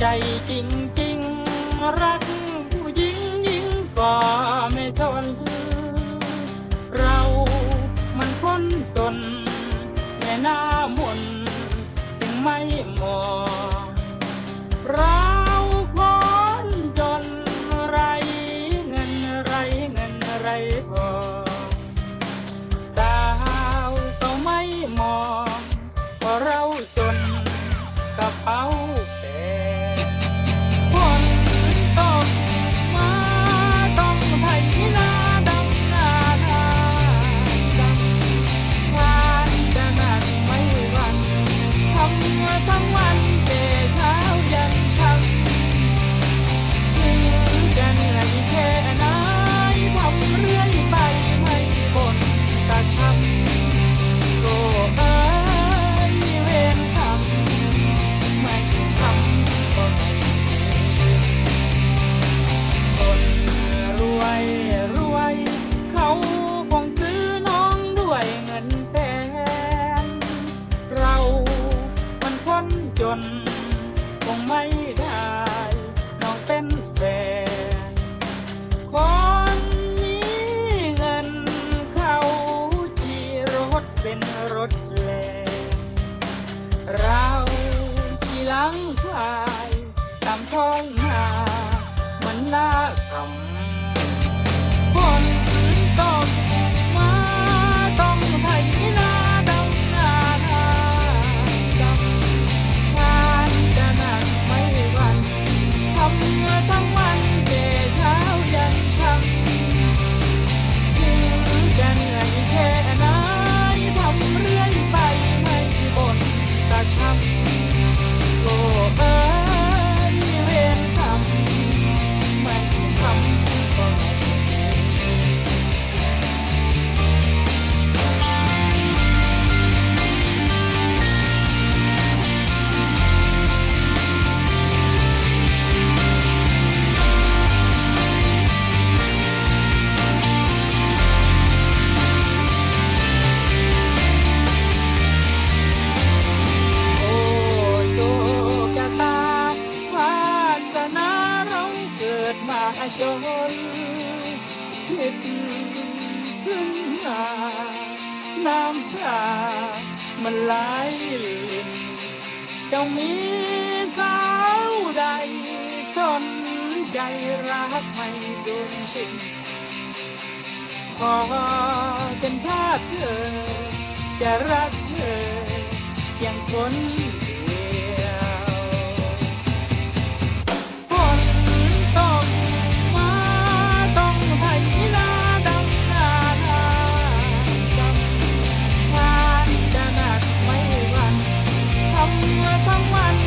ใจจริงๆรักผู้หญิงยิ่งกว่าไม่ทนเรามันคนจนแม่หน้ามนจึงไม่มอง คงไม่ได้ น้องเป็นแฟนคนนี้เงินเขาที่รถเป็นรถแรงเราที่หลังควายตามท้องนามันน่าขำ จนคิดขึ้นมา น้ำตามันไหลลินเจ้ามีสาวใดทนใจรักไม่โดนสิ้นขอเป็นทาสเธอ จะรักเธออย่างคน someone